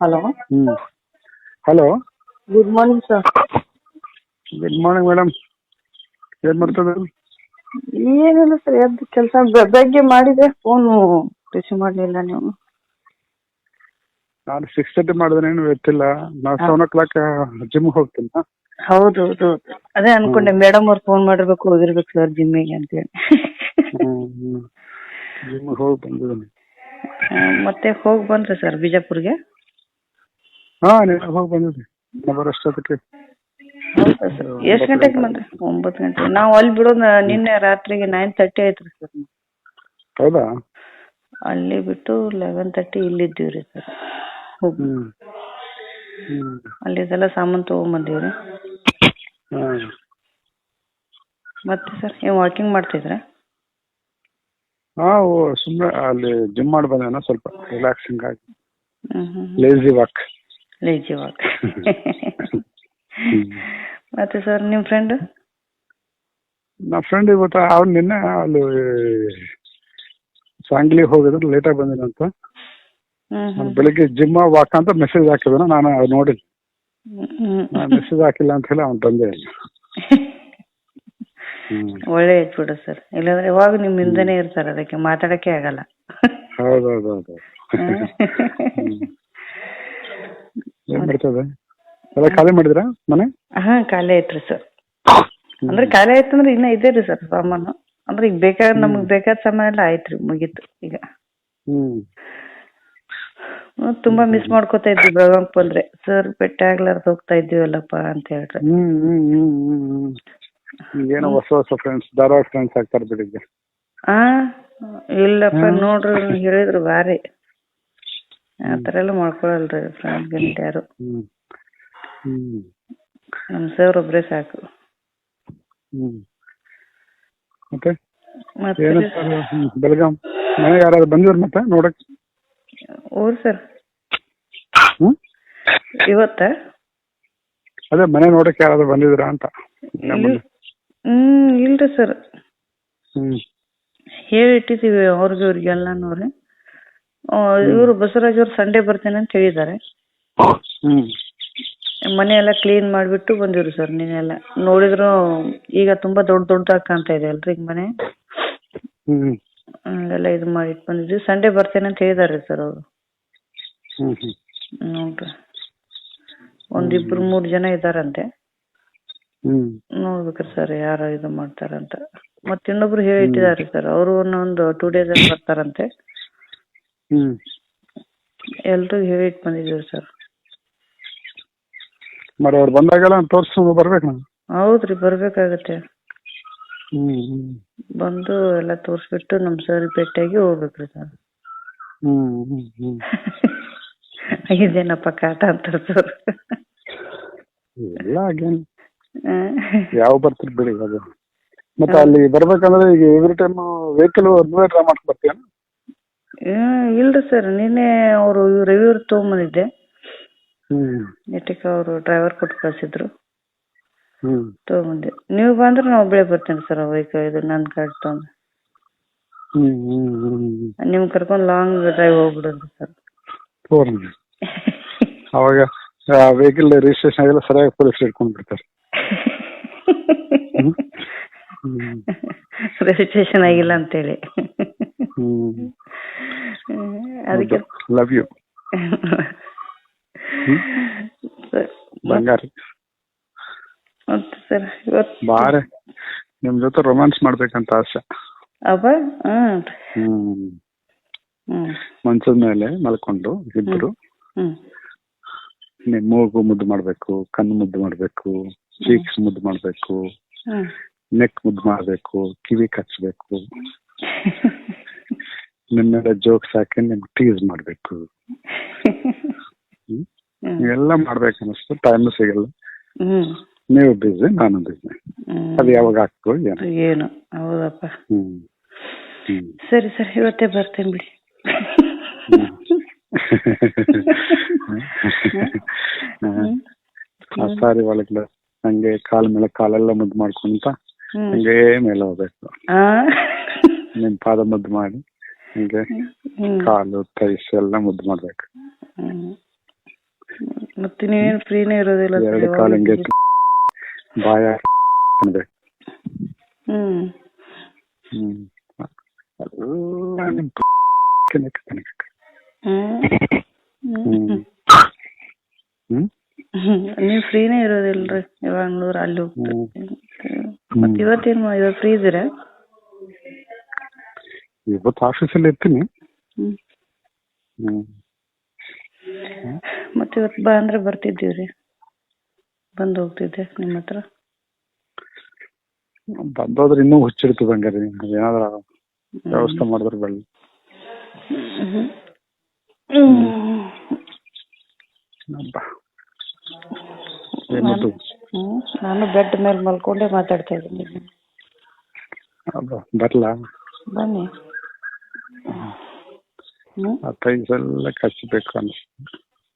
Hello hmm. Hello good morning sir good morning madam ಏನ್ ಮಾಡ್ತದೆ ಏನಿಲ್ಲ ಸರ್ ಎದ್ದು ಕೆಲಸ ಬೆಳಗ್ಗೆ ಮಾಡಿದೆ ಫೋನು ರಿಸೀವ್ ಮಾಡಲಿಲ್ಲ ನೀವು. ನಾನು ಸಿಕ್ಸ್ ತರ್ಟಿ ಮಾಡಿದ್ರೆ ಏನು ಗೊತ್ತಿಲ್ಲ ನಾನು ಸೆವೆನ್ ಓ ಕ್ಲಾಕ್ ಜಿಮ್ ಹೋಗ್ತೀನಿ. ಹೌದು ಹೌದು ಹೌದು. ಅದೇ ಅನ್ಕೊಂಡೆ ಮೇಡಮ್ ಅವ್ರು ಫೋನ್ ಮಾಡಿರ್ಬೇಕು ಹೋಗಿರ್ಬೇಕು ಸರ್ ಜಿಮ್ಮಿಗೆ ಅಂತೇಳಿ. ಜಿಮ್ ಹೋಗಿ ಬಂದಿದ್ದೀನಿ. ಆ, ಮತ್ತೆ ಹೋಗಿ ಬಂದ್ರಿ ಸರ್ ಬಿಜಾಪುರ್ಗೆ. ಹಾಂ ಹೋಗಿ ಬಂದಿದ್ದೆ ನಾ ಬರೋಷ್ಟೊತ್ತಿಗೆ ಹೌದಾ ಸರ್ ಎಷ್ಟು ಗಂಟೆಗೆ ಬಂದ್ರಿ? ಒಂಬತ್ತು ಗಂಟೆ. ನಾವು ಅಲ್ಲಿ ಬಿಡೋದು ನಿನ್ನೆ ರಾತ್ರಿಗೆ ನೈನ್ ತರ್ಟಿ ಆಯ್ತು ರೀ ಸರ್ ಹೌದಾ? ಅಲ್ಲಿ ಬಿಟ್ಟು ಲೆವೆನ್ ತರ್ಟಿ ಇಲ್ಲಿದ್ದೀವಿ ರೀ ಸರ್ ಹ್ಮ್. ಅಲ್ಲಿದೆಲ್ಲ ಸಾಮಾನು ತೊಗೊಂಬಂದೀವಿ ರೀ ಹಾ ಮತ್ತೆ ಸರ್ ನೀವು ವಾಕಿಂಗ್ ಮಾಡ್ತಿದ್ರಾ? ಹಾಂ ಓ ಸುಮ್ಮನೆ ಅಲ್ಲಿ ಜಿಮ್ ಮಾಡಿ ಬಂದೇನ ಸ್ವಲ್ಪ ರಿಲ್ಯಾಕ್ಸಿಂಗ್ ಆಗಿ. ಲೇಜಿ ವಾಕ್ ಲೇಜಿ ವಾಕ್ ಮತ್ತೆ ಸರ್ ನಿಮ್ಮ ಫ್ರೆಂಡ್ ನಮ್ಮ ಫ್ರೆಂಡ್ ಇವತ್ತು ಅವ್ನು ನಿನ್ನೆ ಅಲ್ಲಿ ಸಾಂಗ್ಲಿ ಹೋಗಿದ್ರು ಲೇಟಾಗಿ ಹ್ಞೂ ಅವ್ನು ಬೆಳಿಗ್ಗೆ ಜಿಮ್ ವಾಕ್ ಅಂತ ಮೆಸೇಜ್ ಹಾಕಿದ್ರು ನಾನು ನೋಡಿ ಮೆಸೇಜ್ ಹಾಕಿಲ್ಲ ಅಂತ ಹೇಳಿ ಅವ್ನು ಬಂದೆ ಇಲ್ಲ ಒಳ್ಳೆ ಐತಿ ಬಿಡು ಸರ್ ಇಲ್ಲಾಂದ್ರೆ ಯಾವಾಗ ನಿಮ್ಮ ಹಿಂದೆನೆ ಇರ್ತಾರೆ ಅದಕ್ಕೆ ಮಾತಾಡಕ್ಕೆ ಆಗಲ್ಲ. ಹೌದು ಹೌದು ಹೌದು ಏನು ಮಾಡ್ತದೆ ಎಲ್ಲ ಖಾಲಿ ಮಾಡಿದ್ರಾ ಮನೆ? ಹಾ ಖಾಲಿ ಐತ್ರಿ ಸರ್ ಅಂದ್ರೆ ಖಾಲಿ ಆಯ್ತು ಅಂದ್ರೆ ಇನ್ನ ಇದೆ ರೀ ಸರ್ ಸಾಮಾನು. ಅಂದ್ರೆ ಈಗ ಬೇಕಾದ ನಮಗೆ ಬೇಕಾದ ಸಾಮಾನ ಎಲ್ಲ ಆಯ್ತ್ರಿ ಮುಗೀತು ಈಗ. ಹ್ಮ್, ತುಂಬಾ ಮಿಸ್ ಮಾಡ್ಕೋತಾ ಇದ್ವಿ ಬೆಳಗಾಂ ಬಂದ್ರೆ ಸರ್ ಬೆಟ್ಟ ಆಗ್ಲಾರ್ದ ಹೋಗ್ತಾ ಇದ್ದೀವಲ್ಲಪ್ಪ ಅಂತ ಹೇಳ್ರಿ. ಈಗೇನೋ ಹೊಸ ಹೊಸ ಫ್ರೆಂಡ್ಸ್ ಧಾರವಾಡ ಫ್ರೆಂಡ್ಸ್ ಆಗ್ತಾರೆ ಬೆಳಿಗ್ಗೆ ಆ ಇಲ್ಲಪ್ಪ ನೋಡ್ರಿ ಹೇಳಿದ್ರು ಬಾರಿ. ಆತರ ಎಲ್ಲ ಮಾಡ್ಕೊಳಲ್ರಿ ಫ್ರೆಂಡ್ ಗಿಂಡ್ ಯಾರು. ನಮ್ ಸರ್ ಒಬ್ರೇ ಸಾಕು. ಮತ್ತೆ? ಬೆಳಗಾಂ. ಮನೆ ಯಾರಾದ್ರು ಬಂದಿದ್ರು ಮತ್ತೆ ನೋಡಕ್? ಊರ್ ಸರ್? ಹ್ಮ್? ಇವತ್ತ? ಅದೇ ಮನೆ ನೋಡಕ್ ಯಾರಾದ್ರು ಬಂದಿದ್ರ ಅಂತ. ಹ್ಮ್ ಇಲ್ರಿ ಸರ್ ಹ್ಮ್. ಹೇಳಿ ಇಟ್ಟಿದ್ದೀವಿ ಅವ್ರಿಗೆ ಇವ್ರಿಗೆಲ್ಲಾನು ರೀ ಇವರು ಬಸವರಾಜ್ ಅವ್ರು ಸಂಡೇ ಬರ್ತೇನೆ ಅಂತ ಹೇಳಿದ್ದಾರೆ. ಹ್ಮ್. ಮನೆ ಎಲ್ಲ ಕ್ಲೀನ್ ಮಾಡಿಬಿಟ್ಟು ಬಂದಿವ್ರಿ ಸರ್ ನೀನೆಲ್ಲ ನೋಡಿದ್ರು ಈಗ ತುಂಬಾ ದೊಡ್ಡ ದೊಡ್ಡದಾಗಿ ಕಾಣ್ತಾ ಇದೆ ಅಲ್ರಿ ಈಗ ಮನೆ. ಹ್ಮ್. ಎಲ್ಲ ಇದು ಮಾಡಿ ಬಂದಿದ್ವಿ. ಸಂಡೇ ಬರ್ತೇನೆ ಅಂತ ಹೇಳಿದಾರೆ ಸರ್ ಅವರು. ಹ್ಮ್ ಹ್ಮ್. ನೋಡ್ರಿ. ಒಂದಿಬ್ರು ಮೂರ್ ಜನ ಇದಾರಂತೆ ಹ್ಮ್ ನೋಡ್ಬೇಕ್ರಿ ಸರ್ ಯಾರ ಇದು ಮಾಡ್ತಾರಂತ ಮತ್ತೆ ಇನ್ನೊಬ್ರು ಹೇಳಿ ಇಟ್ಟಿದ್ದಾರೆ ಸರ್. ಅವರು ಒಂದೊಂದು ಟೂ ಡೇಸ್ ಅಲ್ಲಿ ಬರ್ತಾರಂತೆ. ಹ್ಮ್. ಎಲ್ರಿಗೂ ಹೇಳಿ ಇಟ್ಟು ಬಂದಿದ್ದೀವಿ ಸರ್. ಮಾಡಿ ಅವ್ರು ಬಂದಾಗೆಲ್ಲ ತೋರಿಸ್ಕೊಂಡು ಬರ್ಬೇಕು ನಾನು. ಹೌದ್ರಿ ಬರ್ಬೇಕಾಗತ್ತೆ. ಹ್ಮ್ ಬಂದು ಎಲ್ಲ ತೋರಿಸ್ಬಿಟ್ಟು ನಮ್ ಸರ್ ಭೇಟಿಯಾಗಿ ಹೋಗ್ಬೇಕ್ರಿ ಸರ್. ಹ್ಮ್ ಹ್ಮ್ ಹ್ಮ್. ಇದೇನಪ್ಪ ಕಾಟ ಅಂತ ಸರ್. ಎಲ್ಲ ಆಗೇನು ಯಾವ ಬರ್ತೀರಿ ಬಿಡಿ ಅದು. ಮತ್ತೆ ಅಲ್ಲಿ ಬರ್ಬೇಕಂದ್ರೆ ಈಗ ಎವ್ರಿ ಟೈಮ್ ವೆಹಿಕಲ್ ನೀವೇ ಡ್ರಾ ಮಾಡ್ಕೊಂಡು ಬರ್ತೀಯ ಇಲ್ರಿ ಸರ್ ನಿನ್ನೆ ಅವರು ರಿವ್ಯೂರ್ ತೊಗೊಂಬಂದಿದ್ದೆ. ಹ್ಮ್. ನೆಟಿಕ್ ಅವರು ಡ್ರೈವರ್ ಕೊಟ್ಟು ಕಳ್ಸಿದ್ರು. ಹ್ಮ್. ತೊಗೊಂಬಂದೆ. ನೀವು ಬಂದ್ರೆ ನಾವು ಒಬ್ಬಳೇ ಬರ್ತೇನೆ ಸರ್ ವೆಹಿಕಲ್ ಇದು ನನ್ನ ಗಾಡಿ ತೊಗೊಂಡು. ಹ್ಮ್ ಹ್ಮ್ ಹ್ಮ್ ನಿಮ್ ಕರ್ಕೊಂಡು ಲಾಂಗ್ ಡ್ರೈವ್ ಹೋಗ್ಬಿಡೋದು ಸರ್ ತೋರಿ ಅವಾಗ ವೆಹಿಕಲ್ ರಿಜಿಸ್ಟ್ರೇಷನ್ ಆಗಿಲ್ಲ ಸರಿಯಾಗಿ ಪೊಲೀಸ್ ಹಿಡ್ಕೊಂಡು ಬಿಡ್ತಾರೆ ರಿಜಿಸ್ಟ್ರೇಷನ್ ಆಗಿಲ್ಲ ಅಂತೇಳಿ. ಹ್ಮ್. ಹ್ಮ್, ಅದಕ್ಕೆ ಲವ್ ಯು ಬಂಗಾರಿ. ಮತ್ತೆ ಸರ್ ಇವತ್ತು ಬಾರೆ. ನಿಮ್ ಜೊತೆ ರೊಮ್ಯಾನ್ಸ್ ಮಾಡ್ಬೇಕಂತ ಆಸೆ. ಅಪ್ಪ ಮಂಚದ ಮೇಲೆ ಮಲ್ಕೊಂಡು ಇಬ್ರು. ನಿಮ್ ಮೂಗು ಮುದ್ದು ಮಾಡ್ಬೇಕು ಕಣ್ಣು ಮುದ್ದು ಮಾಡ್ಬೇಕು. ಚೀಕ್ಸ್ ಮುದ್ದು ಮಾಡ್ಬೇಕು. ನೆಕ್ ಮುದ್ದು ಮಾಡ್ಬೇಕು. ಕಿವಿ ಕಚ್ಚಬೇಕು ನಿಮ್ಮೆಲ್ಲ ಜೋಕ್ಸ್ ಹಾಕಿ ನಿಮ್ಗೆ ಟೀಸ್ ಮಾಡ್ಬೇಕು. ಎಲ್ಲ ಮಾಡ್ಬೇಕು ಅನಿಸ್ತು ಟೈಮ್ ಸಿಗಲ್ಲ. ನೀವು ಬಿಸಿ ನಾನು ಬಿಸಿ ಅದು ಯಾವಾಗ ಆಗ್ತೋ ಏನೋ. ಏನು? ಹೌದಪ್ಪ. ಸರಿ ಸರಿ. ಇವತ್ತೇ ಬರ್ತೇನೆ ಬಿಡಿ. ಸಾರಿ ಒಳಗಡೆ ಹಂಗೆ ಕಾಲ ಮೇಲೆ ಕಾಲೆಲ್ಲ ಮುದ್ದು ಮಾಡ್ಕೊಂತ ಹಂಗೆ ಮೇಲೆ ಹೋಗ್ಬೇಕು. ನಿಮ್ ಪಾದ ಮುದ್ದು ಮಾಡಿ ಹಂಗೆ ಕಾಲು ಕೈಸ್ ಎಲ್ಲ ಮುದ್ದು ಮಾಡ್ಬೇಕು. ಮತ್ತೆ ನೀವೇನು ಫ್ರೀನೇ ಇರೋದಿಲ್ಲ ಎರಡು ಕಾಲು ಹಿಂಗೆ ಬಾಯ ಅನ್ಬೇಕು ಹ್ಮ್. ಹ್ಮ್. ಎಲ್ಲ ನಿಮ್ ಕನೆಕ್ಟ್ ಕನೆಕ್ಟ್ ಹ್ಮ್. ಹ್ಮ್. ಹ್ಮ್. ಹ್ಮ್. ನೀವ್ ಫ್ರೀನೇ ಇರೋದಿಲ್ರಿ. ಯಾವಾಗ ನೋಡ್ರ ಅಲ್ಲಿ ಹೋಗ್ತೀವಿ ಹ್ಮ್. ಮತ್ ಇವತ್ತೇನ್ ಇವತ್ತು ಫ್ರೀ ಇದೀರಾ ಇವತ್ತು ಆಫೀಸಲ್ಲಿ ಇರ್ತೀನಿ. ಹ್ಮ್. ಮತ್ತೆ ಇವತ್ತು ಬಾ ಅಂದ್ರೆ ಬರ್ತಿದ್ದೀವ್ರಿ. ಬಂದ್ ಹೋಗ್ತಿದ್ದೆ ನಿಮ್ಮ ಹತ್ರ. ಬಂದೋದ್ರೆ ಇನ್ನೂ ಹುಚ್ಚಿಡ್ತದೆ ಹಂಗಾರೆ ಏನಾದ್ರ ವ್ಯವಸ್ಥೆ ಮಾಡಿದ್ರೆ ಬಳ್ಳಿ ಹ್ಮ್. ಹ್ಮ್ ನಾನು ಬೆಡ್ ಮೇಲೆ ಮಲ್ಕೊಂಡೇ ಮಾತಾಡ್ತಾ ಇದ್ದೀನಿ. ಅಬ್ಬಾ, ಬರ್ಲಾ? ಬನ್ನಿ. ಹ್ಮ್. ಆ ಪ್ರೈಸ್ ಎಲ್ಲ ಕಚ್ಚಬೇಕು ಅನ್ಸ್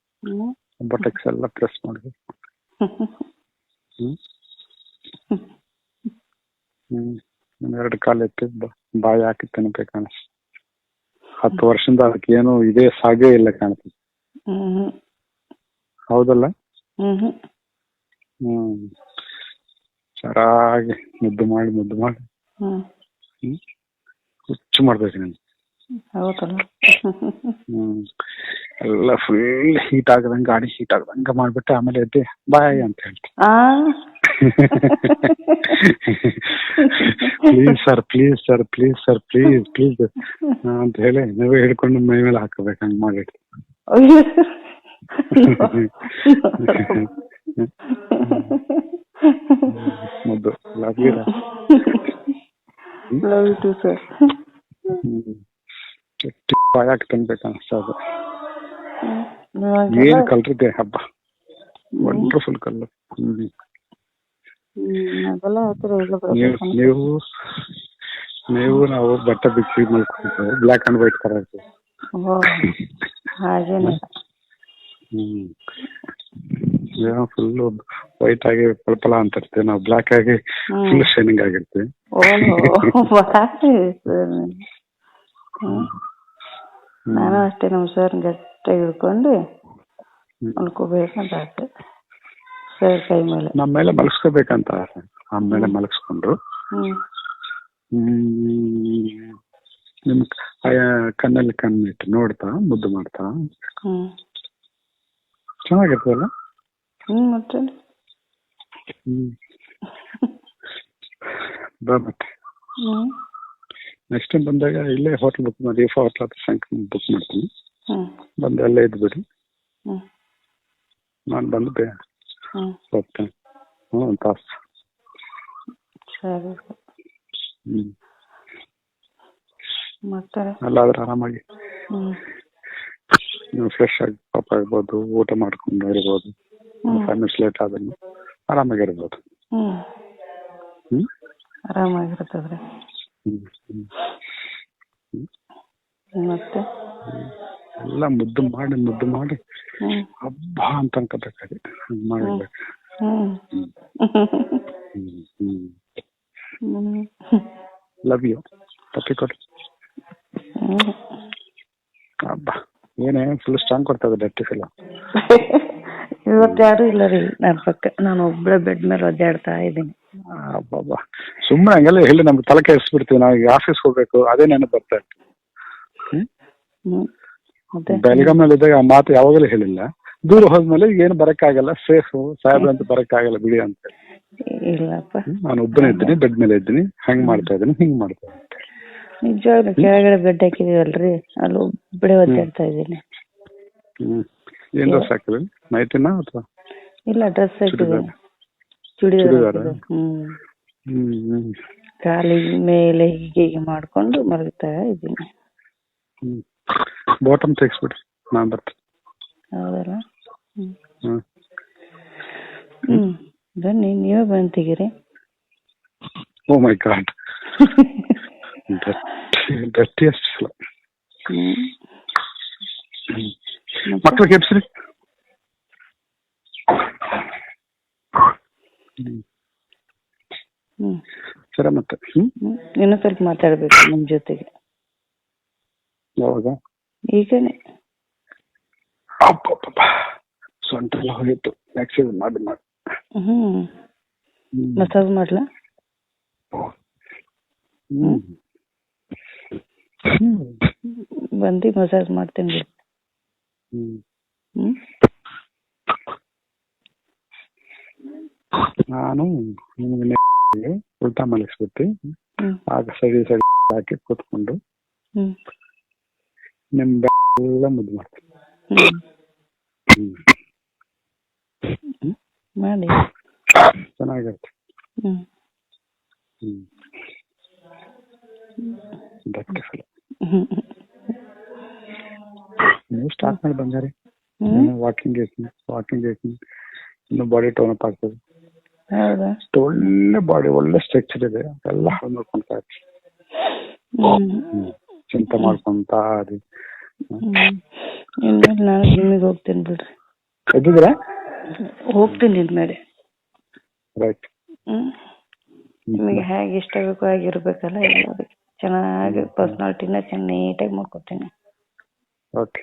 ಹ್ಮ್. ಬಟಕ್ಸ್ ಎಲ್ಲ ಪ್ರೆಸ್ ಮಾಡ್ಬೇಕು. ಹ್ಮ್. ಹ್ಮ್. ಎರಡು ಕಾಲು ಎತ್ತಿ ಬಾಯಿ ಹಾಕಿ ತಿನ್ಬೇಕು ಅನ್ಸ್ ಹತ್ತು ವರ್ಷದಿಂದ ಅದಕ್ಕೆ ಏನು ಇದೇ ಸಾಗೇ ಇಲ್ಲ ಕಾಣ್ತದೆ. ಹ್ಮ್. ಹೌದಲ್ಲ? ಹ್ಮ್. ಹ್ಮ್. ಚೆನ್ನಾಗಿ ಮುದ್ದು ಮಾಡಿ ಮುದ್ದು ಮಾಡಿ. ಹ್ಮ್. ಹ್ಮ್. ಹುಚ್ಚು ಮಾಡ್ಬೇಕು ನೀನು. ಹೌದಲ್ಲ? ಹ್ಮ್. ಎಲ್ಲ ಫುಲ್ ಹೀಟ್ ಆಗದಂಗ ಗಾಡಿ ಹೀಟ್ ಆಗದಂಗ ಮಾಡ್ಬಿಟ್ಟು ಆಮೇಲೆ ಎದ್ದೆ ಬಾಯ್ ಅಂತ ಹೇಳ್ತೀನಿ ಆ. Please sir please sir please sir please please ಅಂತ ಹೇಳಿ ನೀವೇ ಹಿಡ್ಕೊಂಡು ಮೈ ಮೇಲೆ ಹಾಕಬೇಕು ಹಂಗ್ ಮಾಡಿಟ್ಟು. ಅಯ್ಯೋ. ಮುದ್ದು ಲವ್ಗಿರ Love you too, sir. ಬಾಯಾಕ್ ತಿನ್ಬೇಕು ಅನ್ಸ್ತದ ನೀವಾಗೆಲ್ಲ- ಏನ್ ಕಲ್ರಿದೆ ಹಬ್ಬ ವಂಡರ್ಫುಲ್ ಕಲ್ಲು ಹ್ಮ್ ಹ್ಮ್, ಅದೆಲ್ಲ ಹೇಳ್ತೀರ ಈಗ ನೀವು ಬರ್ಬೇಕು ನೀವು ನೀವು ನಾವು ಬಟ್ಟೆ ಬಿಚ್ಚಿ ಮಲ್ಕೊಂಡಿದ್ದೇವೆ ಬ್ಲ್ಯಾಕ್ ಅಂಡ್ ವೈಟ್ ಕಲರ್ ಓ ಹಾಗೇನೆ ಹ್ಮ್ ಏನೋ ಫುಲ್ ವೈಟ್ ಆಗಿ ಪಳಪಳ ಅಂತ ಇರ್ತೇವೆ. ನಾವು ಬ್ಲಾಕ್ ಆಗಿ. ಫುಲ್ ಶೈನಿಂಗ್ ಆಗಿರ್ತೀವಿ ನಾನು ಅಷ್ಟೇ ನಮ್ಮ ಸರ್ ಗಟ್ಟಿಯಾಗಿ ಹಿಡ್ಕೊಂಡು ಮಲ್ಕೋಬೇಕಂತ ಆಸೆ. ಸರ್ ಕೈ ಮೇಲೆ. ನಮ್ಮ ಮೇಲೆ ಮಲಗಿಸ್ಕೋಬೇಕಂತ ಆಸೆ. ನಮ್ಮ ಮೇಲೆ ಮಲಗಿಸ್ಕೊಂಡ್ರು ನಿಮ್ ಕಣ್ಣಲ್ಲಿ ಕಣ್ಣಿಟ್ಟು ನೋಡ್ತಾ ಮುದ್ದು ಮಾಡ್ತಾ. ಚೆನ್ನಾಗಿರ್ತದಲ್ಲ? ಹ್ಮ್ ಮತ್ತೆ? ಹ್ಮ್. ಬಾ ಮತ್ತೆ. ಹ್ಮ್. ನೆಕ್ಸ್ಟ್ ಟೈಮ್ ಬಂದಾಗ ಇಲ್ಲೇ ಹೋಟೆಲ್ ಬುಕ್ ಮಾಡಿ ಎಫ್ ಹೋಟೆಲ್ ಹತ್ರ ಸಂಕ್ ಬುಕ್ ಮಾಡ್ತೀನಿ. ಹ್ಮ್. ಬಂದು ಅಲ್ಲೇ ಇದ್ಬಿಡಿ. ಹ್ಮ್. ನಾನು ಬಂದು ಬೇ ಹ್ಮ್. ಹೋಗ್ತೇನೆ ಹ್ಞೂ ಒಂದು ತಾಸು. ಸರಿ. ಹ್ಮ್. ಮತ್ತೆ? ಅಲ್ಲಾದ್ರೆ ಆರಾಮಾಗಿ. ಹ್ಮ್. ನೀವು ಫ್ರೆಶ್ ಆಗಿ ಪಾಪ ಆಗ್ಬೋದು ಊಟ ಮಾಡ್ಕೊಂಡು ಇರ್ಬೋದು. ಫೈವ್ ಮಿನಿಟ್ಸ್ ಲೇಟ್ ಆದ್ರೆ ಆರಾಮಾಗಿರ್ಬೋದು. ಹ್ಮ್. ಆರಾಮಾಗಿರ್ತದ್ರಿ. ಮತ್ತೆ? ಎಲ್ಲ ಮುದ್ದು ಮಾಡಿ ಮುದ್ದು ಮಾಡಿ. ಹಬ್ಬ ಅಂತ ಅನ್ಕೋಬೇಕಾಗಿ ಮಾಡಬೇಕು. ಲವ್ ಯು ತಪ್ಪಿ ಕೊಡಿ ಹಬ್ಬ. ಏನೇ ಫುಲ್ ಸ್ಟ್ರಾಂಗ್ ಕೊಡ್ತದೆ ಡಟ್ಟಿ ಫಿಲ್ ಇವತ್ತು ಯಾರು ಇಲ್ಲ ರೀ ನನ್ನ ಪಕ್ಕ. ನಾನು ಒಬ್ಬಳೆ ಬೆಡ್ ಮೇಲೆ ಒದ್ದಾಡ್ತಾ ಇದ್ದೀನಿ. ಅಬ್ಬಬ್ಬ. ಸುಮ್ಮನೆ ಹಂಗೆಲ್ಲ ಹೇಳಿ ನಮ್ಗೆ ತಲೆ ಕೆಡಿಸ್ಬಿಡ್ತೀವಿ. ನಾವು ಈಗ ಆಫೀಸ್ ಹೋಗ್ಬೇಕು. ಅದೇ ನೆನಪು ಬರ್ತಾ ಇತ್ತು ಹ್ಮ್ನಲ್ಲಿ ಇದ್ದಾಗ ಆ ಮಾತು ಯಾವಾಗಲೂ ಹೇಳಿಲ್ಲ. ದೂರ ಹೋದ್ಮೇಲೆ ಏನು ಬರಕ್ಕಾಗಲ್ಲ. ಸೇಫ್ ಸಾಹೇಬ್ರ ಅಂತ ಬರಕ್ಕಾಗಲ್ಲ ಬಿಡಿ ಅಂತ. ಹೇಳಿ. ಇಲ್ಲಪ್ಪ. ಹ್ಮ್, ನಾನು ಒಬ್ಬನೇ ಇದ್ದೀನಿ ಬೆಡ್ ಮೇಲೆ ಇದ್ದೀನಿ. ಹಂಗ್ ಮಾಡ್ತಾ ಇದ್ದೀನಿ ಹಿಂಗ್ ಮಾಡ್ತಾ ಇದ್ದೀನಿ ನಿಜವಾಗ್ಲೂ ಕೆಳಗಡೆ ಬೆಡ್ ಹಾಕಿದೀವಲ್ರಿ ಅಲ್ಲಿ ಒಬ್ಬಳೆ ಒದ್ದಾಡ್ತಾ ಇದ್ದೀನಿ. ಹ್ಮ್. ಏನ್ ಡ್ರೆಸ್ ಹಾಕಿದ್ರಿ ನೈಟಿನ ಅಥವಾ ಇಲ್ಲ ಡ್ರೆಸ್ ಹಾಕಿದ್ದೀನಿ ಚೂಡಿದಾರ? ಹ್ಮ್. ಕಾಲಿ ಮೇಲೆ ಹೀಗೆ ಹೀಗೆ ಮಾಡ್ಕೊಂಡು ಮಲಗ್ತಾ ಇದ್ದೀನಿ. ಬಾಟಮ್ ತೆಗಿಸ್ಬಿಡ್ರಿ ನಾನ್ ಬರ್ತೀನಿ. ಹೌದಲ್ಲ? ಹ್ಮ್. ಹ್ಮ್. ಬನ್ನಿ ನೀವೇ ಬಂದು ತೆಗೀರಿ ಓ ಮೈ ಗಾಡ್. ಡಟ್ಟಿಯಸ್ಟ್ ಫಿಲಮ್ ಹ್ಮ್? ಮಕ್ಳಿಗೆ ಎಬ್ಸ್ರಿ. ಸರಿ ಮತ್ತೆ ಇನ್ನೂ ಸ್ವಲ್ಪ ಮಾತಾಡ್ಬೇಕು ನಿಮ್ ಜೊತೆಗೆ. ಯಾವಾಗ? ಈಗನೇ. ಸೊಂಟ ಎಲ್ಲ ಹೋಗಿತ್ತು ಮ್ಯಾಕ್ಸಿಮ್ ಮಾಡಿ ಮಾಡಿ. ಹ್ಮ್. ಮಸಾಜ್ ಮಾಡ್ಲಾ? ಬಂದು ಮಸಾಜ್ ಮಾಡ್ತೀನಿ ನಾನು ನಿಮ್ಗೆ ಉಲ್ಟಾ ಮಲಗಿಸ್ಬಿಟ್ಟು ಹ್ಮ್ ಆಗ ಸರಿ ಸರಿ ಹಾಕಿ ಕೂತ್ಕೊಂಡು ಹ್ಮ್ ನಿಮ್ ಎಲ್ಲ ಮುದ್ದು ಮಾಡ್ತೀನಿ ಹ್ಮ್ ಹ್ಮ್ ಮಾಡಿ ಚೆನ್ನಾಗಿರುತ್ತೆ ಹ್ಮ್ ಹ್ಮ್ ಬ್ಯೂಟಿಫುಲ್ ಹ್ಮ್ ನೀವು ಸ್ಟಾರ್ಟ್ ಮಾಡಿ ಬಂದಾರಿ ವಾಕಿಂಗ್ ಐತಿ ವಾಕಿಂಗ್ ಐತಿ ಇನ್ನು ಬಾಡಿ ಟೋನ್ ಅಪ್ ಆಗ್ತದೆ. ಒಳ್ಳೆ ಬಾಡಿ ಒಳ್ಳೆ ಸ್ಟ್ರಕ್ಚರ್ ಇದೆ. ಎಲ್ಲ ಹಾಳು ಮಾಡ್ಕೊಂತ ಚಿಂತೆ ಮಾಡ್ಕೊಂತ ಅದು ಇನ್ಮೇಲೆ ನಾನು ಜಿಮ್ಮಿಗೆ ಹೋಗ್ತೀನಿ ಬಿಡ್ರಿ. ಎದ್ದಿದ್ದೀರಾ ಹೋಗ್ತೀನಿ ಇನ್ಮೇಲೆ. ರೈಟ್ ನಿಮಗೆ ಹೇಗೆ ಇಷ್ಟ ಬೇಕೋ ಹಾಗೆ ಇರ್ಬೇಕಲ್ಲ ಚೆನ್ನಾಗಿ ಪರ್ಸನಾಲಿಟಿನ ಚೆನ್ನಾಗಿ ನೀಟಾಗಿ ಮಾಡ್ಕೊತೀನಿ ಓಕೆ